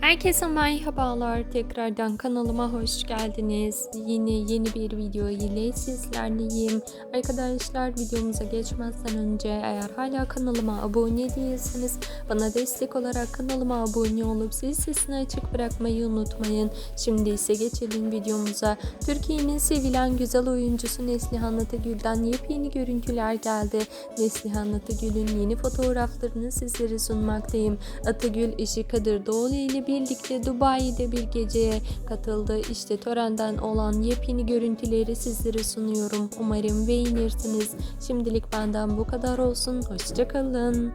Herkese merhabalar. Tekrardan kanalıma hoş geldiniz. Yine yeni bir video ile sizlerleyim. Arkadaşlar videomuza geçmezden önce eğer hala kanalıma abone değilseniz bana destek olarak kanalıma abone olup zil sesini açık bırakmayı unutmayın. Şimdi ise geçelim videomuza. Türkiye'nin sevilen güzel oyuncusu Neslihan Atıgül'den yepyeni görüntüler geldi. Neslihan Atıgül'ün yeni fotoğraflarını sizlere sunmaktayım. Atıgül eşi Kadir Doğulu ile birlikte Dubai'de bir geceye katıldı. İşte törenden olan yepyeni görüntüleri sizlere sunuyorum. Umarım beğenirsiniz. Şimdilik benden bu kadar olsun. Hoşçakalın.